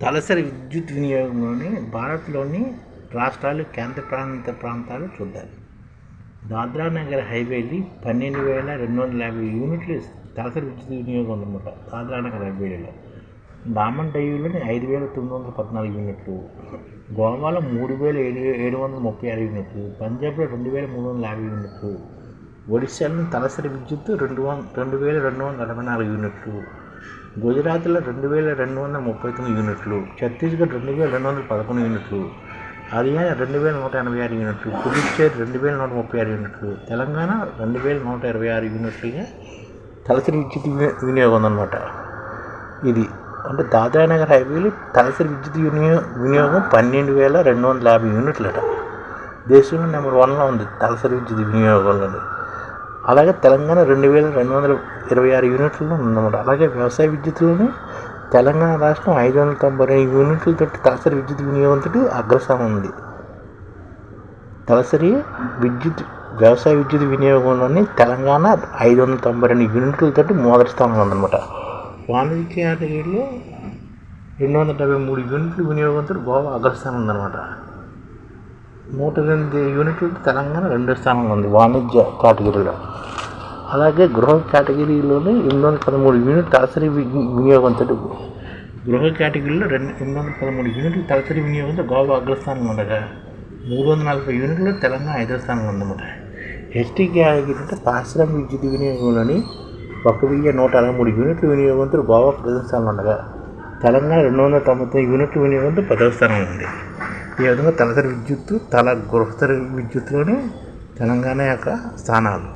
తలసరి విద్యుత్ వినియోగంలోని భారత్లోని రాష్ట్రాలు కేంద్ర ప్రాంత ప్రాంతాలు చూద్దాం. దాద్రా నగర్ హైవేలి పన్నెండు వేల రెండు వందల యాభై యూనిట్లు తలసరి విద్యుత్ వినియోగం ఉందన్నమాట దాద్రా నగర్ హైవేలీలో డామన్ డయ్యూలోని ఐదు వేల తొమ్మిది వందల పద్నాలుగు యూనిట్లు గోవాలో మూడు వేల ఏడు ఏడు వందల ముప్పై ఆరు యూనిట్లు పంజాబ్లో రెండు వేల మూడు వందల యాభై యూనిట్లు ఒడిశాలోని తలసరి విద్యుత్ రెండు వంద రెండు వేల రెండు వందల అరవై నాలుగు యూనిట్లు గుజరాత్లో రెండు వేల రెండు వందల ముప్పై తొమ్మిది యూనిట్లు ఛత్తీస్గఢ్ రెండు వేల రెండు వందల పదకొండు యూనిట్లు హర్యానా రెండు వేల నూట ఎనభై ఆరు యూనిట్లు పుదుచ్చేరి రెండు వేల నూట ముప్పై ఆరు యూనిట్లు తెలంగాణ రెండు వేల నూట ఇరవై ఆరు యూనిట్లుగా తలసరి విద్యుత్ విని- వినియోగం ఉందన్నమాట ఇది అంటే దాదానగర్ హైవేలో తలసరి విద్యుత్ వినియో వినియోగం పన్నెండు వేల రెండు వందల యాభై యూనిట్లట. దేశంలో నెంబర్ వన్లో ఉంది తలసరి విద్యుత్ వినియోగంలో అలాగే తెలంగాణ రెండు వేల రెండు వందల ఇరవై ఆరు యూనిట్లలో ఉందన్నమాట అలాగే వ్యవసాయ విద్యుత్తులోని తెలంగాణ రాష్ట్రం ఐదు వందల తొంభై రెండు యూనిట్లతో తలసరి విద్యుత్ వినియోగంతో అగ్రస్థానం ఉంది. తలసరి విద్యుత్ వ్యవసాయ విద్యుత్ వినియోగంలోని తెలంగాణ ఐదు వందల తొంభై రెండు యూనిట్లతో మొదటి స్థానంలో ఉందన్నమాట. వాణిజ్య కేటగిరీలో రెండు వందల డెబ్బై మూడు యూనిట్ల వినియోగంతో గోవా అగ్రస్థానం ఉందన్నమాట. నూట ఎనిమిది యూనిట్లతో తెలంగాణ రెండో స్థానంలో ఉంది వాణిజ్య కేటగిరీలో. అలాగే గృహ కేటగిరీలోనే ఎనిమిది వందల పదమూడు యూనిట్ తలసరి వినియోగంతో గృహ కేటగిరీలో రెండు ఎనిమిది వందల పదమూడు యూనిట్లు తలసరి వినియోగంతో గోవా అగ్రస్థానంలో ఉండగా మూడు వందల నలభై యూనిట్లు తెలంగాణ ఐదో స్థానంలో ఉందన్నమాట. ఎస్టీ కేటగిరీ అంటే పారిశ్రామిక విద్యుత్ వినియోగంలోని ఒక వెయ్యి నూట అరవై మూడు యూనిట్లు వినియోగంతో గోవా ప్రథమ స్థానంలో ఉండగా తెలంగాణ రెండు వందల తొంభై తొమ్మిది యూనిట్లు వినియోగంతో పదవ స్థానంలో ఉంది. ఈ విధంగా తలసరి విద్యుత్తు తల గృహస్థరి విద్యుత్తులోనే తెలంగాణ యొక్క స్థానాలు.